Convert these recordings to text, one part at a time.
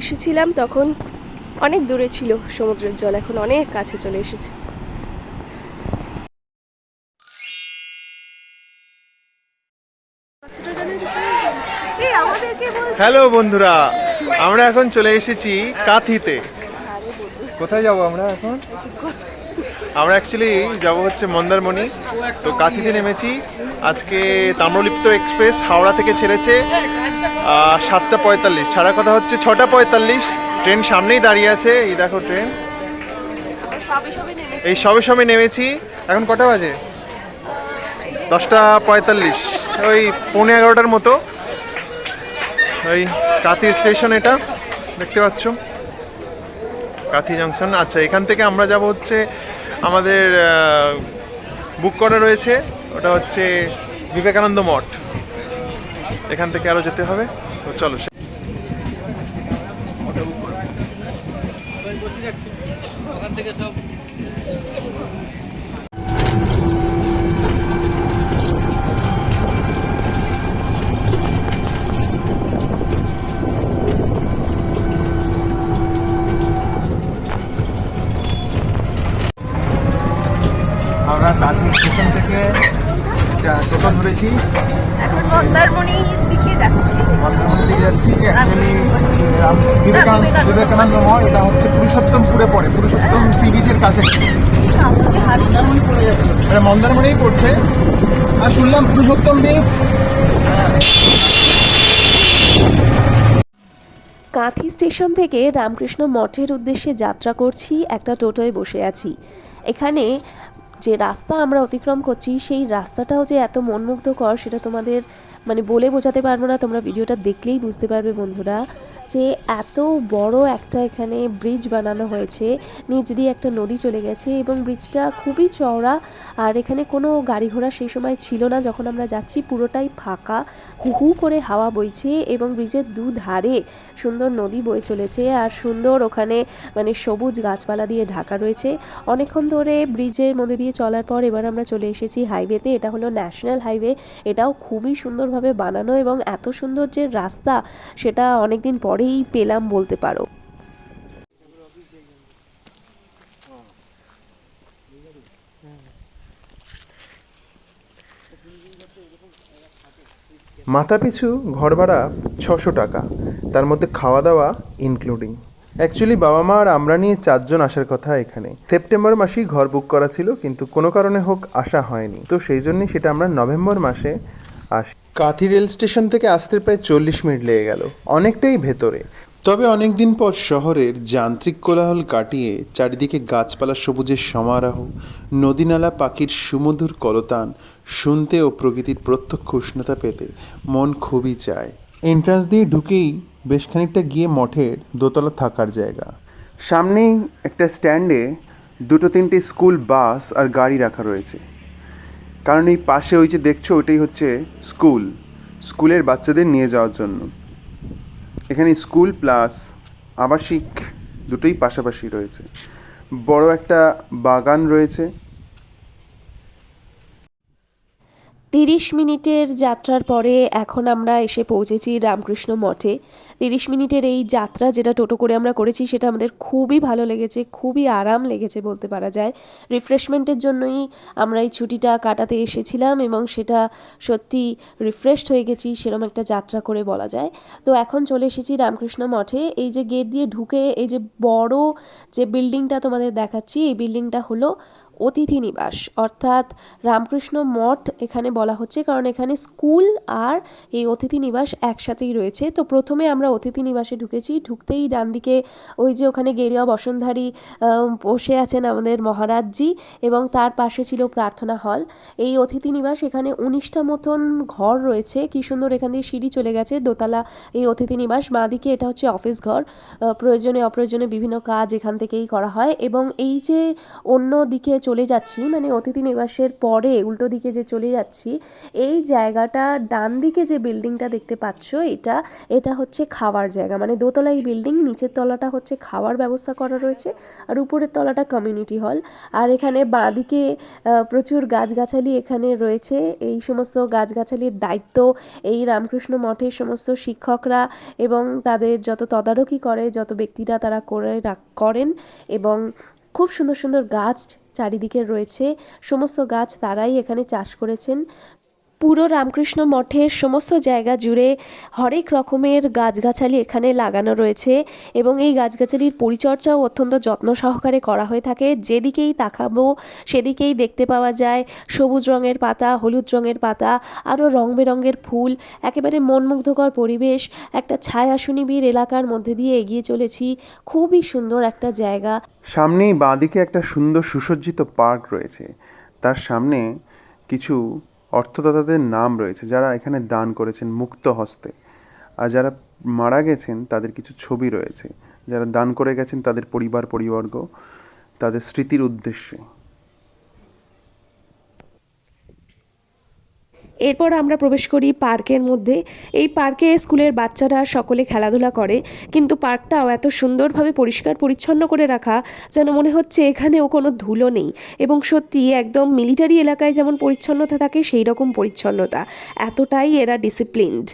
এসেছিলাম তখন অনেক দূরে ছিল সমুদ্রের জল এখন অনেক কাছে চলে এসেছে। হ্যালো বন্ধুরা আমরা এখন চলে এসেছি কাথিতে। কোথায় যাব আমরা এখন? আমরা অ্যাকচুয়ালি যাব হচ্ছে মন্দারমণি। তো কাথিতে নেমেছি। আজকে তাম্রলিপ্ত এক্সপ্রেস হাওড়া থেকে ছেড়েছে সাতটা পঁয়তাল্লিশ। ছাড়া কথা হচ্ছে ছটা পঁয়তাল্লিশ। ট্রেন সামনেই দাঁড়িয়ে আছে। এই দেখো ট্রেন। এই সবে সবে নেমেছি। এখন কটা বাজে? দশটা পঁয়তাল্লিশ। ওই পৌনে এগারোটার মতো। ওই কাঁথি স্টেশন এটা। দেখতে পাচ্ছ? কাঁথি জাংশন। আচ্ছা এখান থেকে আমরা যাব হচ্ছে আমাদের বুক করা রয়েছে। ওটা হচ্ছে বিবেকানন্দ মঠ। এখান থেকে আরও যেতে হবে। তো চলো ওখান থেকে সব আমরা কাথি স্টেশন থেকে টোটো ধরেছি। এখন মন্দারমণির দিকে যাচ্ছি। বর্ধমান দিকে যাচ্ছি। অ্যাকচুয়ালি বিবেকানন্দ বিবেকানন্দ। মঠ এটা হচ্ছে পুরুষোত্তমপুরে পড়ে। পুরুষোত্তম সি বিচের কাছে। এটা মন্দারমণিই পড়ছে। আর শুনলাম পুরুষোত্তম বিচ কাঁথি স্টেশন থেকে রামকৃষ্ণ মঠের উদ্দেশ্যে যাত্রা করছি একটা টোটোয় বসে আছি। এখানে যে রাস্তা আমরা অতিক্রম করছি সেই রাস্তাটাও যে এত মনমুগ্ধকর সেটা তোমাদের মানে বলে বোঝাতে পারব না, তোমরা ভিডিওটা দেখলেই বুঝতে পারবে বন্ধুরা, যে এত বড় একটা এখানে ব্রিজ বানানো হয়েছে, নিচ দিয়ে একটা নদী চলে গেছে এবং ব্রিজটা খুবই চওড়া, আর এখানে কোনো গাড়ি ঘোড়া সেই সময় ছিল না, যখন আমরা যাচ্ছি পুরোটাই ফাঁকা, হু হু করে হাওয়া বইছে এবং ব্রিজের দুধারে সুন্দর নদী বয়ে চলেছে, আর সুন্দর ওখানে মানে সবুজ গাছপালা দিয়ে ঢাকা রয়েছে। অনেকক্ষণ ধরে ব্রিজের মধ্যে দিয়ে চলার পর এবার আমরা চলে এসেছি হাইওয়েতে এটা হলো ন্যাশনাল হাইওয়ে এটাও খুবই সুন্দরভাবে বানানো এবং এত সুন্দর যে রাস্তা, সেটা অনেকদিন পরেই পেলাম বলতে পারো। মাথাপিছু ঘর ভাড়া ছশো টাকা, তার মধ্যে খাওয়া দাওয়া ইনক্লুডিং অ্যাকচুয়ালি বাবা মা আর আমরা নিয়ে চারজন আসার কথা এখানে। সেপ্টেম্বর মাসেই ঘর বুক করা ছিল, কিন্তু কোনো কারণে হোক আসা হয়নি। তো সেই জন্যই সেটা আমরা নভেম্বর মাসে আসি। কাথি রেল স্টেশন থেকে আসতে প্রায় চল্লিশ মিনিট লেগে গেল, অনেকটাই ভেতরে। তবে অনেকদিন পর শহরের যান্ত্রিক কোলাহল কাটিয়ে চারিদিকে গাছপালা সবুজের সমারোহ, নদীনালা পাখির সুমধুর কলতান, শুনতে ও প্রকৃতির প্রত্যক্ষ উষ্ণতা পেতে মন খুবই চায়। এন্ট্রান্স দিয়ে ঢুকেই বেশ খানিকটা গিয়ে মঠের দোতলা থাকার জায়গা। সামনেই একটা স্ট্যান্ডে দুটো তিনটে স্কুল, বাস আর গাড়ি রাখা রয়েছে। কারণ এই পাশে ওই যে দেখছ, ওইটাই হচ্ছে স্কুল। স্কুলের বাচ্চাদের নিয়ে যাওয়ার জন্য। এখানে স্কুল প্লাস আবাসিক দুটোই পাশাপাশি রয়েছে। বড় একটা বাগান রয়েছে। তিরিশ মিনিটের যাত্রার পরে এখন আমরা এসে পৌঁছেছি রামকৃষ্ণ মঠে। তিরিশ মিনিটের এই যাত্রা যেটা টোটো করে আমরা করেছি, সেটা আমাদের খুবই ভালো লেগেছে, খুবই আরাম লেগেছে বলতে পারা যায়। রিফ্রেশমেন্টের জন্যই আমরা এই ছুটিটা কাটাতে এসেছিলাম এবং সেটা সত্যি রিফ্রেশড হয়ে গেছি সেরকম একটা যাত্রা করে বলা যায়। তো এখন চলে এসেছি রামকৃষ্ণ মঠে। এই যে গেট দিয়ে ঢুকে এই যে বড় যে বিল্ডিংটা তোমাদের দেখাচ্ছি, এই বিল্ডিংটা হলো অতিথি নিবাস। অর্থাৎ রামকৃষ্ণ মঠ এখানে বলা হচ্ছে, কারণ এখানে স্কুল আর এই অতিথি নিবাস একসাথেই রয়েছে। তো প্রথমে আমরা অতিথি নিবাসে ঢুকেছি, ঢুকতেই ডান দিকে ওই যে ওখানে গেরিয়া বসনধারী বসে আছেন আমাদের মহারাজজি এবং তার পাশে ছিল প্রার্থনা হল। এই অতিথি নিবাস এখানে উনিশটা মতন ঘর রয়েছে। কি সুন্দর এখান দিয়ে সিঁড়ি চলে গেছে, দোতলা এই অতিথি নিবাস। বাঁ দিকে এটা হচ্ছে অফিস ঘর প্রয়োজনে অপ্রয়োজনে বিভিন্ন কাজ এখান থেকেই করা হয়। এবং এই যে অন্য দিকে চলে যাচ্ছি মানে অতিথি নিবাসের পরে উল্টো দিকে যে চলে যাচ্ছি, এই জায়গাটা ডান দিকে যে বিল্ডিংটা দেখতে পাচ্ছ এটা এটা হচ্ছে খাওয়ার জায়গা। মানে দোতলাই বিল্ডিং, নিচের তলাটা হচ্ছে খাওয়ার ব্যবস্থা করা রয়েছে আর উপরের তলাটা কমিউনিটি হল। আর এখানে বাঁদিকে প্রচুর গাছগাছালি এখানে রয়েছে। এই সমস্ত গাছগাছালির দায়িত্ব এই রামকৃষ্ণ মঠের সমস্ত শিক্ষকরা এবং তাদের যত তদারকি করে, যত ব্যক্তিরা তারা করে করেন এবং খুব সুন্দর সুন্দর গাছ চারিদিকে রয়েছে। সমস্ত গাছ তারাই এখানে চাষ করেছেন। পুরো রামকৃষ্ণ মঠের সমস্ত জায়গা জুড়ে হরেক রকমের গাছগাছালি এখানে লাগানো রয়েছে এবং এই গাছগাছালির পরিচর্যাও অত্যন্ত যত্ন সহকারে করা হয়ে থাকে। যেদিকেই তাকাবো, সেদিকেই দেখতে পাওয়া যায় সবুজ রঙের পাতা, হলুদ রঙের পাতা, আরও রং বেরঙের ফুল, একেবারে মনমুগ্ধকর পরিবেশ, একটা ছায়া সুনিবিড় এলাকার মধ্যে দিয়ে এগিয়ে চলেছি। খুবই সুন্দর একটা জায়গা। সামনেই বাঁদিকে একটা সুন্দর সুসজ্জিত পার্ক রয়েছে। তার সামনে কিছু অর্থদাতাদের নাম রয়েছে, যারা এখানে দান করেছেন মুক্ত হস্তে। আর যারা মারা গেছেন, তাদের কিছু ছবি রয়েছে। যারা দান করে গেছেন, তাদের পরিবার, পরিবর্গ, তাদের স্মৃতির উদ্দেশ্যে। এরপর আমরা প্রবেশ করি পার্কের মধ্যে। এই পার্কে স্কুলের বাচ্চারা সকলে খেলাধুলা করে, কিন্তু পার্কটাও এত সুন্দরভাবে পরিষ্কার পরিচ্ছন্ন করে রাখা যেন মনে হচ্ছে এখানেও কোনো ধুলো নেই। এবং সত্যি একদম মিলিটারি এলাকায় যেমন পরিচ্ছন্নতা থাকে সেই রকম পরিচ্ছন্নতা। এতটাই এরা ডিসিপ্লিনড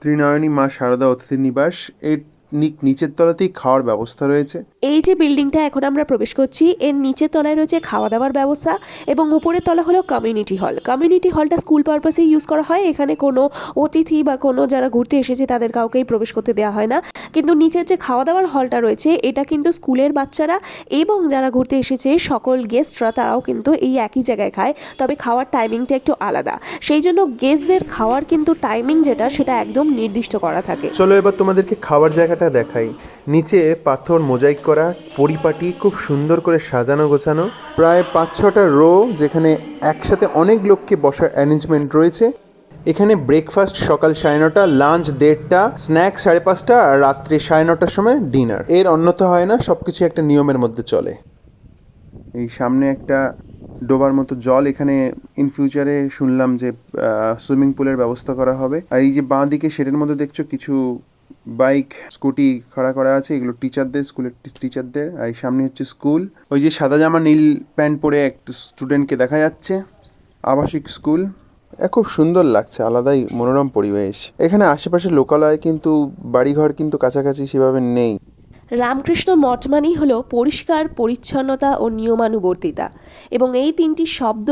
ত্রিনয়নী মা শারদা অতিথি নিবাস। এর নি- নিচের তলাতেই খাওয়ার ব্যবস্থা রয়েছে। এই যে বিল্ডিংটা এখন আমরা প্রবেশ করছি এর নিচের তলায় রয়েছে খাওয়া দাওয়ার ব্যবস্থা এবং উপরের তলা হলো কমিউনিটি হল কমিউনিটি হলটা স্কুল পারপাসেই ইউজ করা হয়। এখানে কোনো অতিথি বা কোনো যারা ঘুরতে এসেছে তাদের কাউকেই প্রবেশ করতে দেওয়া হয় না। কিন্তু নিচের যে খাওয়া দাওয়ার হলটা রয়েছে এটা কিন্তু স্কুলের বাচ্চারা এবং যারা ঘুরতে এসেছে সকল গেস্টরা তারাও কিন্তু এই একই জায়গায় খায়। তবে খাওয়ার টাইমিংটা একটু আলাদা। সেই জন্য গেস্টদের খাওয়ার কিন্তু টাইমিং যেটা সেটা একদম নির্দিষ্ট করা থাকে। চলো এবার তোমাদেরকে খাওয়ার জায়গাটা দেখাই। নিচে পাথর মোজাইক করা, পরিপাটি খুব সুন্দর করে সাজানো গোছানো। প্রায় পাঁচ ছটা রো যেখানে একসাথে অনেক লোককে বসার অ্যারেঞ্জমেন্ট রয়েছে। এখানে ব্রেকফাস্ট সকাল সাড়ে নটা লাঞ্চ দেড়টা স্ন্যাক সাড়ে পাঁচটা, আর রাত্রি সাড়ে নটার সময় ডিনার এর অন্যথা হয় না সব কিছু একটা নিয়মের মধ্যে চলে। এই সামনে একটা ডোবার মতো জল এখানে ইন ফিউচারে শুনলাম যে সুইমিং পুলের ব্যবস্থা করা হবে। আর এই যে বাঁ দিকে শেডের মধ্যে দেখছ কিছু বাইক, স্কুটি খাড়া করা আছে, এগুলো টিচারদের স্কুলের টিচারদের আর সামনে হচ্ছে স্কুল। ওই যে সাদা জামা, নীল প্যান্ট পরে একটা স্টুডেন্টকে দেখা যাচ্ছে। আবাসিক স্কুল। খুব সুন্দর লাগছে, আলাদাই মনোরম পরিবেশ। এখানে আশেপাশে লোকালয় কিন্তু, বাড়িঘর কিন্তু কাছাকাছি সেভাবে নেই। রামকৃষ্ণ মঠ মানেই হলো পরিষ্কার পরিচ্ছন্নতা ও নিয়মানুবর্তিতা। এবং এই তিনটি শব্দ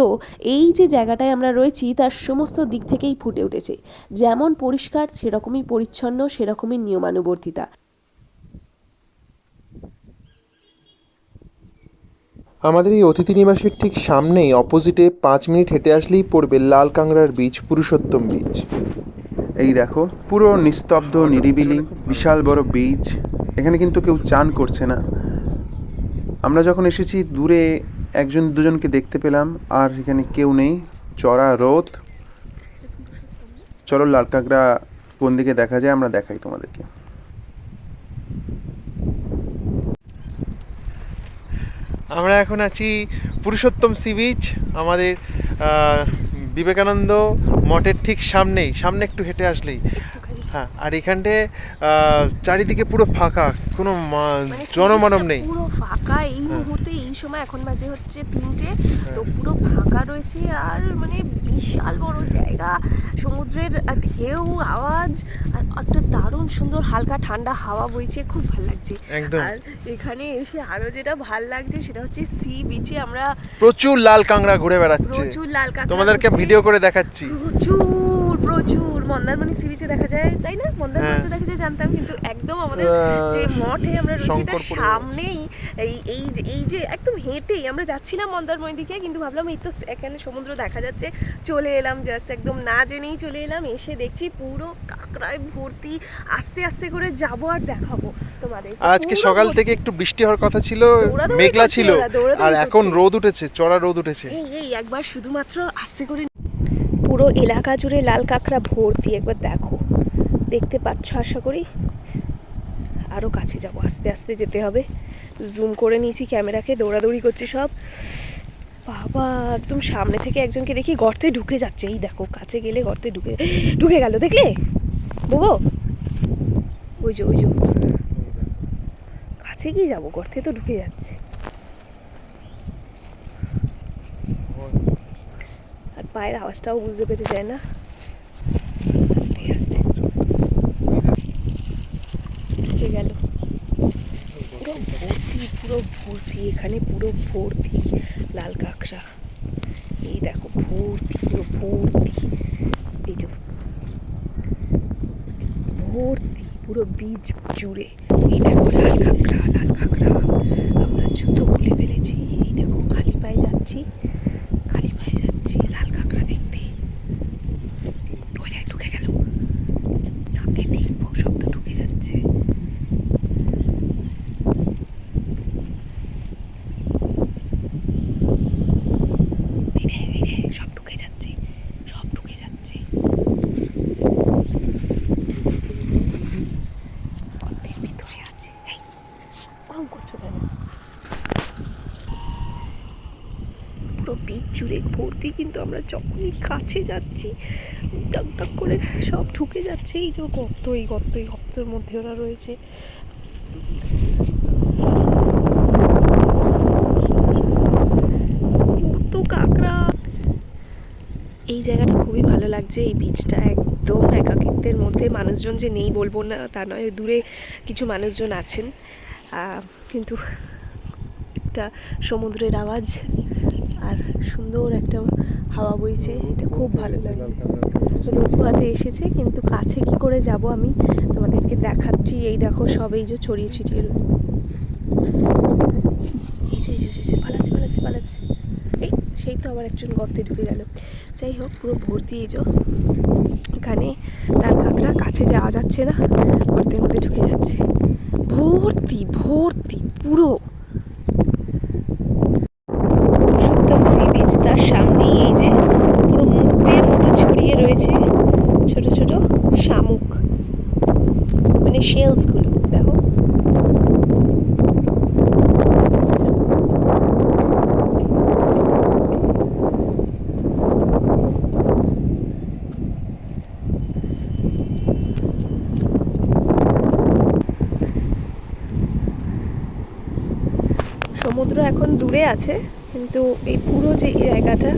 এই যে জায়গাটায় আমরা রয়েছি তার সমস্ত দিক থেকেই ফুটে উঠেছে। যেমন পরিষ্কার সেরকমই পরিচ্ছন্ন সেরকমই নিয়মানুবর্তিতা। আমাদের এই অতিথি নিবাসের ঠিক সামনেই অপোজিটে পাঁচ মিনিট হেঁটে আসলেই পড়বে লাল কাংড়ার বীচ পুরুষোত্তম বীচ এই দেখো পুরো নিস্তব্ধ নিরিবিলি বিশাল বড় বীচ এখানে কিন্তু কেউ চান করছে না। আমরা যখন এসেছি, দূরে একজন দুজনকে দেখতে পেলাম, আর এখানে কেউ নেই। চড়া রোদ। চলো লাল কাঁকড়া কোন দিকে দেখা যায়, আমরা দেখাই তোমাদেরকে। আমরা এখন আছি পুরুষোত্তম সি বিচ। আমাদের বিবেকানন্দ মঠের ঠিক সামনেই, সামনে একটু হেঁটে আসলেই। হ্যাঁ আর এখানটে চারিদিকে পুরো ফাঁকা কোনো মানে জনমানব নেই। পুরো ফাঁকা এই মুহূর্তে এই সময় এখন বাজে হচ্ছে তিনটে তো পুরো ফাঁকা রয়েছে আর মানে বিশাল বড় জায়গা সমুদ্রের ঢেউ আওয়াজ আর একটা দারুণ সুন্দর হালকা ঠান্ডা হাওয়া বইছে খুব ভালো লাগছে। একদম। আর এখানে এসে আরও যেটা ভালো লাগছে সেটা হচ্ছে সি বিচে আমরা প্রচুর লাল কাংড়া ঘুরে বেড়াচ্ছে। প্রচুর লাল কাঁকড়া তোমাদেরকে ভিডিও করে দেখাচ্ছি। প্রচুর প্রচুর মন্দারমণি সি বিচে দেখা যায় তাই না? মন্দারমণিতে হ্যাঁ। দেখা যায় জানতাম কিন্তু একদম আমাদের যে মঠে আমরা রয়েছি তার সামনেই এই এই যে এই যে একদম হেঁটেই আমরা যাচ্ছিলাম মন্দারমণি দিকে কিন্তু ভাবলাম এই তো এখানে সমুদ্র দেখা যাচ্ছে চলে এলাম জাস্ট একদম না জেনেই চলে এলাম এসে দেখছি পুরো কাঁকড়ায় ভর্তি আস্তে আস্তে করে যাব আর দেখাবো তোমাদের। আজকে সকাল থেকে একটু বৃষ্টি হওয়ার কথা ছিল মেঘলা ছিল আর এখন রোদ উঠেছে চড়া রোদ উঠেছে। এই এই একবার শুধুমাত্র আস্তে করে পুরো এলাকা জুড়ে লাল কাঁকড়া ভর্তি একবার দেখো। দেখতে পাচ্ছ, আশা করি? আরও কাছে যাব, আস্তে আস্তে যেতে হবে। জুম করে নিয়েছি ক্যামেরাকে, দৌড়াদৌড়ি করছি সব। বাবা, একদম সামনে থেকে একজনকে দেখি গর্তে ঢুকে যাচ্ছে। এই দেখো, কাছে গেলে গর্তে ঢুকে ঢুকে গেল, দেখলে? বুবো? ওই যে ওই যে। কাছে গিয়ে যাব, গর্তে তো ঢুকে যাচ্ছে আর পায়ের আওয়াজটাও বুঝতে পেরে যায় না। আস্তে আস্তে। ঢুকে গেল। পুরো ভর্তি পুরো ভর্তি, এখানে পুরো ভর্তি লাল কাঁকড়া। এই দেখো, ভর্তি, পুরো ভর্তি। এই যে ভর্তি, পুরো বীজ জুড়ে। এই দেখো লাল কাঁকড়া লাল কাঁকড়া আমরা জুতো খুলে ফেলেছি এই দেখো খালি পায়ে যাচ্ছি খালি পায়ে যাচ্ছি লাল কাঁকড়া দেখতে ওই দেখ ঢুকে গেল তাকে দেখব সব তো ঢুকে যাচ্ছে এই রে এই রে সব ঢুকে যাচ্ছে সব ঢুকে যাচ্ছে গর্তের ভিতরে আছে এই ওরম করছ কেন পুরো বীজ জুড়ে ভর্তি, কিন্তু আমরা যখনই কাছে যাচ্ছি, টাক টাক করে সব ঢুকে যাচ্ছে। এই যে গর্ত, এই গর্ত, এই গর্তের মধ্যে ওরা রয়েছে। এই জায়গাটা খুবই ভালো লাগছে। এই বীচটা একদম একাকিত্বের মধ্যে। মানুষজন যে নেই বলব না, তা নয়। দূরে কিছু মানুষজন আছেন। কিন্তু একটা সমুদ্রের আওয়াজ আর সুন্দর একটা হাওয়া বইছে এটা খুব ভালো লাগে। রূপবাতে এসেছে কিন্তু কাছে কি করে যাব আমি তোমাদেরকে দেখাচ্ছি। এই দেখো সব এই যে ছড়িয়ে ছিটিয়ে এই যে এই যে, এই যে পালাচ্ছে পালাচ্ছে পালাচ্ছে। এই সেই তো আবার একজন গর্তে ঢুকে গেল। যাই হোক পুরো ভর্তি এই যে। এখানে লাল কাঁকড়া কাছে যাওয়া যাচ্ছে না গর্তের মধ্যে ঢুকে যাচ্ছে। ভর্তি ভর্তি পুরো পুরুষোত্তম সি বিচ তার সামনেই এই যে পুরো মুক্তের মতো ছড়িয়ে রয়েছে ছোট ছোট শামুক মানে শেলসগুলো দেখো সমুদ্র এখন দূরে আছে, কিন্তু এই পুরো যে জায়গাটা,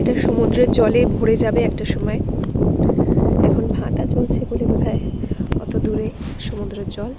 এটা সমুদ্রের জলে ভরে যাবে একটা সময়। এখন ভাটা চলছে বলে বোধ অত দূরে সমুদ্রের জল।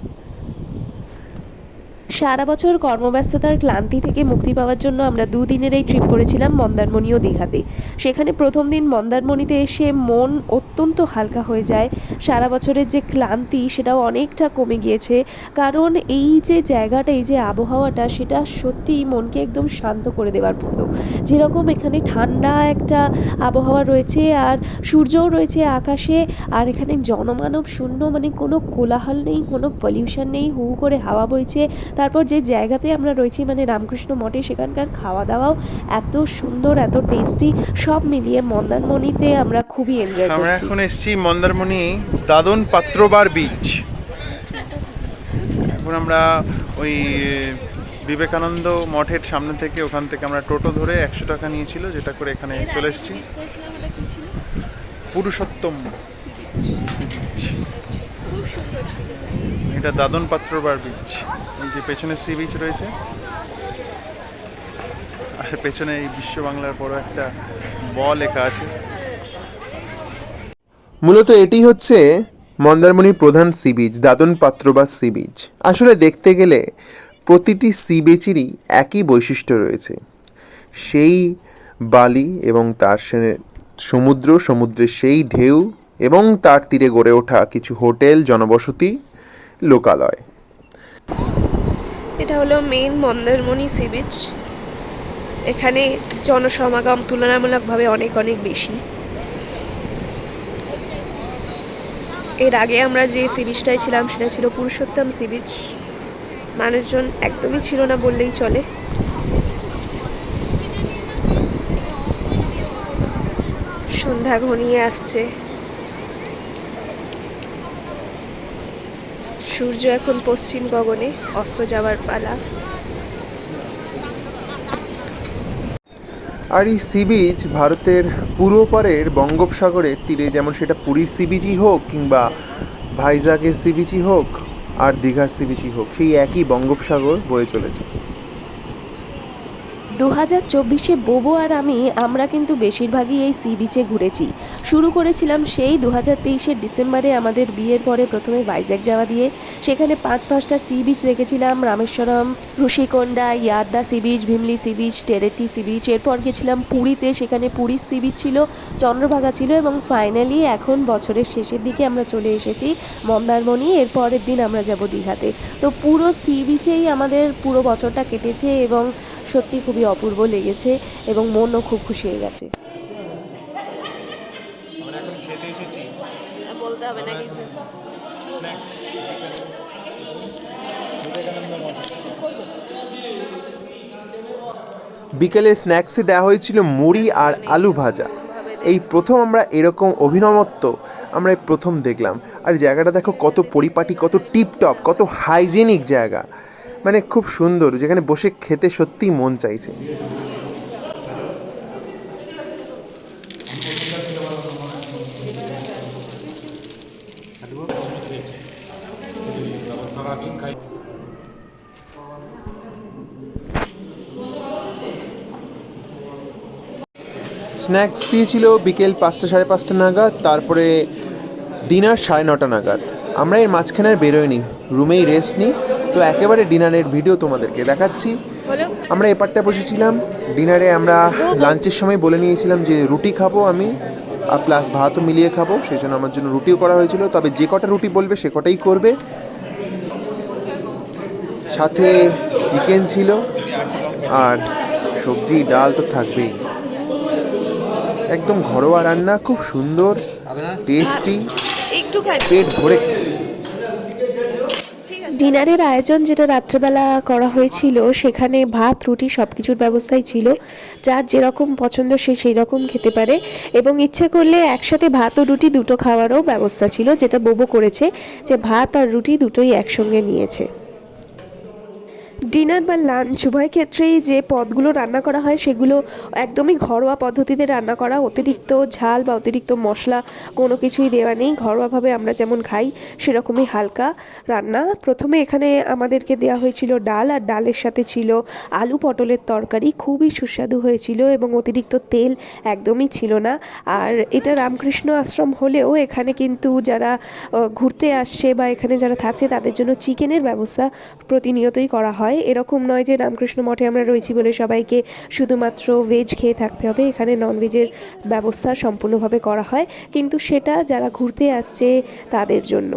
সারা বছর কর্মব্যস্ততার ক্লান্তি থেকে মুক্তি পাওয়ার জন্য আমরা দুদিনের এই ট্রিপ করেছিলাম মন্দারমণি ও দীঘাতে। সেখানে প্রথম দিন মন্দারমণিতে এসে মন অত্যন্ত হালকা হয়ে যায়। সারা বছরের যে ক্লান্তি, সেটাও অনেকটা কমে গিয়েছে। কারণ এই যে জায়গাটা, এই যে আবহাওয়াটা, সেটা সত্যিই মনকে একদম শান্ত করে দেওয়ার মতো। যেরকম এখানে ঠান্ডা একটা আবহাওয়া রয়েছে, আর সূর্যও রয়েছে আকাশে, আর এখানে জনমানব শূন্য মানে কোনো কোলাহল নেই, কোনো পলিউশন নেই, হু করে হাওয়া বইছে। তারপর যে জায়গাতে আমরা রয়েছি মানে রামকৃষ্ণ মঠে সেখানকার খাওয়া দাওয়াও এত সুন্দর এত টেস্টি সব মিলিয়ে মন্দারমণিতে আমরা খুবই এনজয় আমরা এখন এসেছি মন্দারমণি দাদন পাত্রবার বিচ এখন আমরা ওই বিবেকানন্দ মঠের সামনে থেকে ওখান থেকে আমরা টোটো ধরে একশো টাকা নিয়েছিল যেটা করে এখানে চলে এসেছি। পুরুষোত্তম এটা দাদন পাত্রবার বিচ এই যে পেছনে সি বিচ রয়েছে। আর পেছনে এই বিশ্ব বাংলার বড় একটা ব লেখা আছে। মূলত এটি হচ্ছে মন্দারমণির প্রধান সি বিচ দাদন পাত্র বা সি বিচ আসলে দেখতে গেলে প্রতিটি সি বিচেরই একই বৈশিষ্ট্য রয়েছে। সেই বালি এবং তার সমুদ্র, সমুদ্রের সেই ঢেউ এবং তার তীরে গড়ে ওঠা কিছু হোটেল, জনবসতি লোকালয়। এটা হলো মেন মন্দারমণি সি বিচ এখানে জনসমাগম তুলনামূলকভাবে অনেক অনেক বেশি। এর আগে আমরা যে সি বিচটায় ছিলাম, সেটা ছিল পুরুষোত্তম সি বিচ মানুষজন একদমই ছিল না বললেই চলে। সন্ধ্যা ঘনিয়ে আসছে। সূর্য এখন পশ্চিম গগনে অস্ত যাওয়ার পালা। আর এই সি বিচ ভারতের পূর্ব পারের বঙ্গোপসাগরের তীরে, যেমন সেটা পুরীর সি বিচই হোক কিংবা ভাইজাগের সি বিচই হোক আর দীঘার সি বিচই হোক, সেই একই বঙ্গোপসাগর বয়ে চলেছে। দু হাজার চব্বিশে বোবো আর আমি, আমরা কিন্তু বেশিরভাগই এই সি বিচে ঘুরেছি। শুরু করেছিলাম সেই দু হাজার তেইশের ডিসেম্বরে আমাদের বিয়ের পরে প্রথমে ভাইজ্যাক যাওয়া দিয়ে, সেখানে পাঁচ পাঁচটা সি বিচ দেখেছিলাম, Rameswaram, Rushikonda Yarada sea beach, Bheemili sea beach Tenneti sea beach, এরপর গেছিলাম পুরীতে, সেখানে পুরীর সি বিচ ছিল, চন্দ্রভাগা ছিল এবং ফাইনালি এখন বছরের শেষের দিকে আমরা চলে এসেছি মন্দারমণি এর পরের দিন আমরা যাব দীঘাতে। তো পুরো সি বিচেই আমাদের পুরো বছরটা কেটেছে এবং সত্যি খুবই অপূর্ব লেগেছে এবং মনও খুব খুশি হয়ে গেছে। আমরা এখন খেতে এসেছি। বলতে হবে না কিছু বিকেলে স্ন্যাক্সে দেওয়া হয়েছিল মুড়ি আর আলু ভাজা। এই প্রথম আমরা এরকম অভিনবত্ব আমরা প্রথম দেখলাম। আর জায়গাটা দেখো কত পরিপাটি কত টিপটপ কত হাইজেনিক জায়গা। মানে খুব সুন্দর, যেখানে বসে খেতে সত্যিই মন চাইছে। স্ন্যাক্স দিয়েছিল বিকেল পাঁচটা সাড়ে পাঁচটা নাগাদ, তারপরে ডিনার সাড়ে নটা নাগাদ। আমরা এর মাঝখানে আর বেরোয়নি রুমেই রেস্ট নিই তো একেবারে ডিনারের ভিডিও তোমাদেরকে দেখাচ্ছি। আমরা এপারটা বসেছিলাম। ডিনারে আমরা লাঞ্চের সময় বলে নিয়েছিলাম যে রুটি খাব আমি আর প্লাস ভাতও মিলিয়ে খাব সেই জন্য আমার জন্য রুটিও করা হয়েছিল। তবে যে কটা রুটি বলবে সে কটাই করবে। সাথে চিকেন ছিল আর সবজি ডাল তো থাকবেই। একদম ঘরোয়া রান্না খুব সুন্দর টেস্টি পেট ভরে ডিনারের আয়োজন যেটা রাত্রেবেলা করা হয়েছিল, সেখানে ভাত, রুটি সব কিছুর ব্যবস্থাই ছিল। যার যেরকম পছন্দ সে সেই রকম খেতে পারে এবং ইচ্ছে করলে একসাথে ভাত ও রুটি দুটো খাওয়ারও ব্যবস্থা ছিল, যেটা বোবো করেছে যে ভাত আর রুটি দুটোই একসঙ্গে নিয়েছে। ডিনার বা লাঞ্চ, উভয় ক্ষেত্রেই যে পদগুলো রান্না করা হয় সেগুলো একদমই ঘরোয়া পদ্ধতিতে রান্না করা। অতিরিক্ত ঝাল বা অতিরিক্ত মশলা কোনো কিছুই দেওয়া নেই। ঘরোয়াভাবে আমরা যেমন খাই, সেরকমই হালকা রান্না। প্রথমে এখানে আমাদেরকে দেওয়া হয়েছিল ডাল, আর ডালের সাথে ছিল আলু পটলের তরকারি। খুবই সুস্বাদু হয়েছিল এবং অতিরিক্ত তেল একদমই ছিল না। আর এটা রামকৃষ্ণ আশ্রম হলেও এখানে কিন্তু যারা ঘুরতে আসছে বা এখানে যারা থাকছে তাদের জন্য চিকেনের ব্যবস্থা প্রতিনিয়তই করা হয়। এরকম নয় যে রামকৃষ্ণ মঠে আমরা রয়েছি বলে সবাইকে শুধুমাত্র ভেজ খেয়ে থাকতে হবে। এখানে নন ভেজের ব্যবস্থা সম্পূর্ণভাবে করা হয়। কিন্তু সেটা যারা ঘুরতে আসছে তাদের জন্য।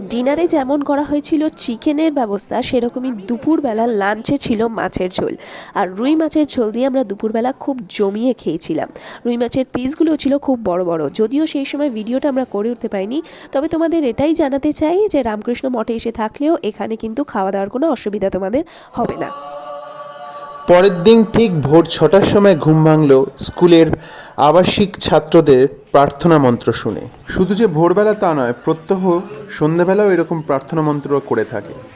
ডিনারে যেমন করা হয়েছিল চিকেনের ব্যবস্থা, সেরকমই দুপুরবেলা লাঞ্চে ছিল মাছের ঝোল। আর রুই মাছের ঝোল দিয়ে আমরা দুপুরবেলা খুব জমিয়ে খেয়েছিলাম। রুই মাছের পিসগুলো ছিল খুব বড় বড়, যদিও সেই সময় ভিডিওটা আমরা করে উঠতে পারিনি। তবে তোমাদের এটাই জানাতে চাই যে রামকৃষ্ণ মঠে এসে থাকলেও এখানে কিন্তু খাওয়া দাওয়ার কোনো অসুবিধা তোমাদের হবে না। পরের দিন ঠিক ভোর ছটার সময় ঘুম ভাঙল স্কুলের আবাসিক ছাত্রদের প্রার্থনা মন্ত্র শুনে। শুধু যে ভোরবেলা তা নয়, প্রত্যহ সন্ধ্যাবেলাও এরকম প্রার্থনা মন্ত্র করে থাকে।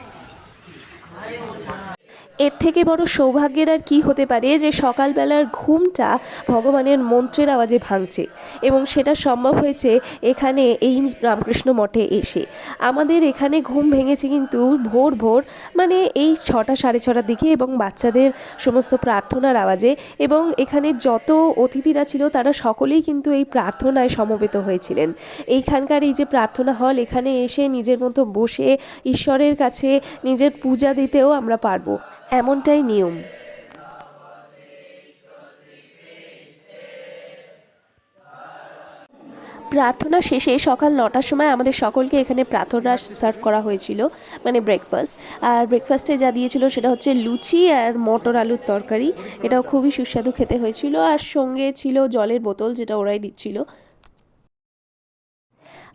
এর থেকে বড় সৌভাগ্যের আর কি হতে পারে যে সকালবেলার ঘুমটা ভগবানের মন্ত্রের আওয়াজে ভাঙছে এবং সেটা সম্ভব হয়েছে এখানে এই রামকৃষ্ণ মঠে এসে। আমাদের এখানে ঘুম ভেঙেছে কিন্তু ভোর ভোর মানে এই ছটা সাড়ে ছটার দিকে এবং বাচ্চাদের সমস্ত প্রার্থনার আওয়াজে এবং এখানে যত অতিথিরা ছিল তারা সকলেই কিন্তু এই প্রার্থনায় সমবেত হয়েছিলেন। এইখানকার এই যে প্রার্থনা হল, এখানে এসে নিজের মতো বসে ঈশ্বরের কাছে নিজের পূজা দিতেও আমরা পারব। এমনটাই নিয়ম। প্রার্থনা শেষে সকাল নটার সময় আমাদের সকলকে এখানে প্রার্থনা সার্ভ করা হয়েছিল মানে ব্রেকফাস্ট আর ব্রেকফাস্টে যা দিয়েছিল সেটা হচ্ছে লুচি আর মটর আলুর তরকারি। এটাও খুবই সুস্বাদু খেতে হয়েছিল। আর সঙ্গে ছিল জলের বোতল যেটা ওরাই দিচ্ছিল।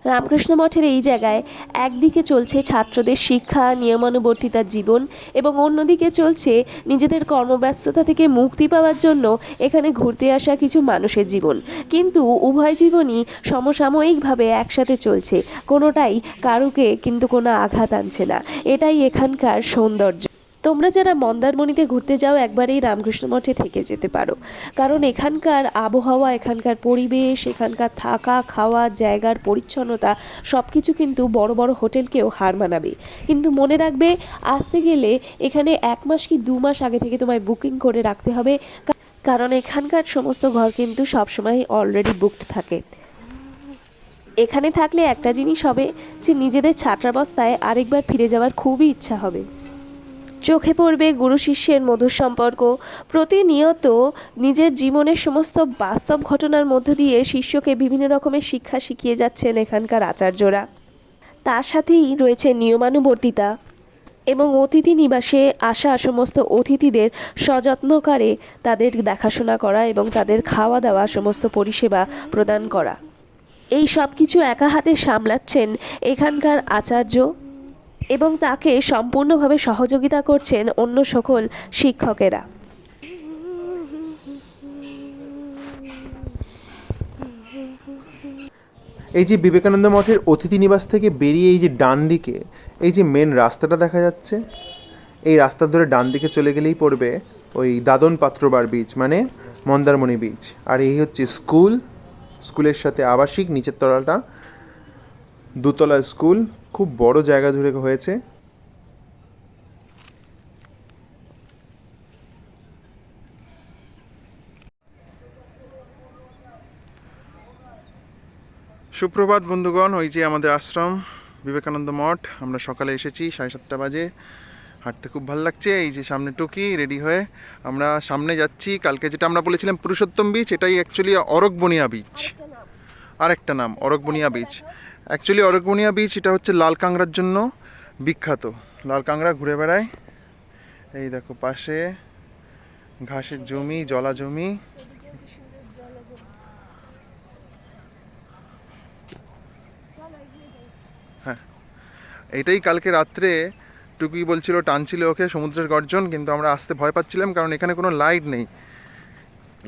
রামকৃষ্ণ মঠের এই জায়গায় একদিকে চলছে ছাত্রদের শিক্ষা, নিয়মানুবর্তিতার জীবন এবং অন্যদিকে চলছে নিজেদের কর্মব্যস্ততা থেকে মুক্তি পাওয়ার জন্য এখানে ঘুরতে আসা কিছু মানুষের জীবন। কিন্তু উভয় জীবনই সমসাময়িকভাবে একসাথে চলছে। কোনোটাই কারুকে কিন্তু কোনো আঘাত আনছে না। এটাই এখানকার সৌন্দর্য। তোমরা যারা মন্দারমণিতে ঘুরতে যাও একবার এই রামকৃষ্ণ মঠে থেকে যেতে পারো। কারণ এখানকার আবহাওয়া, এখানকার পরিবেশ, এখানকার থাকা, খাওয়া, জায়গার পরিচ্ছন্নতা সব কিছু কিন্তু বড় বড় হোটেলকেও হার মানাবে। কিন্তু মনে রাখবে, আসতে গেলে এখানে এক মাস কি দু মাস আগে থেকে তোমায় বুকিং করে রাখতে হবে। কারণ এখানকার সমস্ত ঘর কিন্তু সবসময় অলরেডি বুকড থাকে। এখানে থাকলে একটা জিনিস হবে যে, নিজেদের ছাত্রাবস্থায় আরেকবার ফিরে যাওয়ার খুবই ইচ্ছা হবে। চোখে পড়বে গুরু শিষ্যের মধুর সম্পর্ক। প্রতিনিয়ত নিজের জীবনের সমস্ত বাস্তব ঘটনার মধ্য দিয়ে শিষ্যকে বিভিন্ন রকমের শিক্ষা শিখিয়ে যাচ্ছেন এখানকার আচার্যরা। তার সাথেই রয়েছে নিয়মানুবর্তিতা এবং অতিথি নিবাসে আসা সমস্ত অতিথিদের সযত্নকারে তাদের দেখাশোনা করা এবং তাদের খাওয়া দাওয়া সমস্ত পরিষেবা প্রদান করা। এই সব কিছু একা হাতে সামলাচ্ছেন এখানকার আচার্য এবং তাকে সম্পূর্ণভাবে সহযোগিতা করছেন অন্য সকল শিক্ষকেরা। এই যে বিবেকানন্দ মঠের অতিথি নিবাস থেকে বেরিয়ে এই যে ডান দিকে, এই যে মেন রাস্তাটা দেখা যাচ্ছে, এই রাস্তা ধরে ডান দিকে চলে গেলেই পড়বে ওই দাদন পাত্রবার বীচ মানে মন্দারমণি বীচ আর এই হচ্ছে স্কুল স্কুলের সাথে আবাসিক, নিচের তলাটা দুতলা স্কুল খুব বড় জায়গা ধরে হয়েছে। সুপ্রভাত বন্ধুগণ ওই যে আমাদের আশ্রম বিবেকানন্দ মঠ। আমরা সকালে এসেছি সাড়ে সাতটা বাজে। হাঁটতে খুব ভালো লাগছে এই যে সামনে টুকি রেডি হয়ে আমরা সামনে যাচ্ছি। কালকে যেটা আমরা বলেছিলাম পুরুষোত্তম বীচ এটাই অ্যাকচুয়ালি অরকবনিয়া বীচ আরেকটা নাম। Orakbania beach actually Orakbania beach এটা হচ্ছে লাল কাংড়ার জন্য বিখ্যাত। লাল কাংড়া ঘুরে বেড়ায়। এই দেখো পাশে ঘাসের জমি, জলা জমি। হ্যাঁ। এটাই কালকে রাত্রে টুকুই বলছিল, টানছিল ওকে সমুদ্রের গর্জন, কিন্তু আমরা আসতে ভয় পাচ্ছিলাম, কারণ এখানে কোনো লাইট নেই।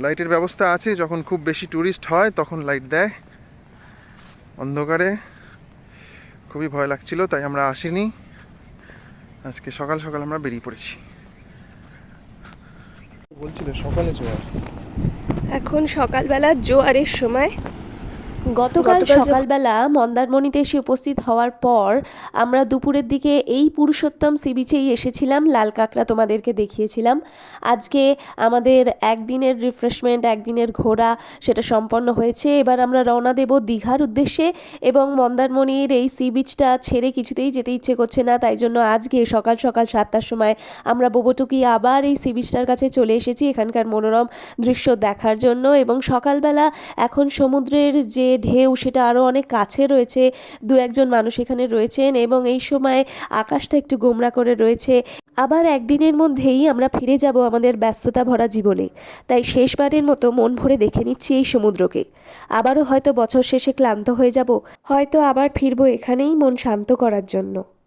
লাইটের ব্যবস্থা আছে, যখন খুব বেশি ট্যুরিস্ট হয়, তখন লাইট দেয়। অন্ধকারে। খুবই ভয় লাগছিল তাই আমরা আসিনি। আজকে সকাল সকাল আমরা বেরিয়ে পড়েছি। বলছিল সকালে জোয়ার? এখন সকালবেলা জোয়ারের সময় গতকাল সকালবেলা মন্দারমণিতে এসে উপস্থিত হওয়ার পর আমরা দুপুরের দিকে এই পুরুষোত্তম সি বিচেই এসেছিলাম লাল কাঁকড়া তোমাদেরকে দেখিয়েছিলাম। আজকে আমাদের একদিনের রিফ্রেশমেন্ট একদিনের ঘোরা সেটা সম্পন্ন হয়েছে। এবার আমরা রওনা দেব দীঘার উদ্দেশ্যে এবং মন্দারমণির এই সি বিচটা ছেড়ে কিছুতেই যেতে ইচ্ছে করছে না তাই জন্য আজকে সকাল সকাল সাতটার সময় আমরা বোবটুকি আবার এই সি বিচটার কাছে চলে এসেছি এখানকার মনোরম দৃশ্য দেখার জন্য। এবং সকালবেলা এখন সমুদ্রের যে ঢেউ, সেটা আরও অনেক কাছে রয়েছে। দু একজন মানুষ এখানে রয়েছেন এবং এই সময় আকাশটা একটু গোমরা করে রয়েছে। আবার একদিনের মধ্যেই আমরা ফিরে যাব আমাদের ব্যস্ততা ভরা জীবনে। তাই শেষবারের মতো মন ভরে দেখে নিচ্ছি এই সমুদ্রকে। আবারও হয়তো বছর শেষে ক্লান্ত হয়ে যাব। হয়তো আবার ফিরবো এখানেই মন শান্ত করার জন্য।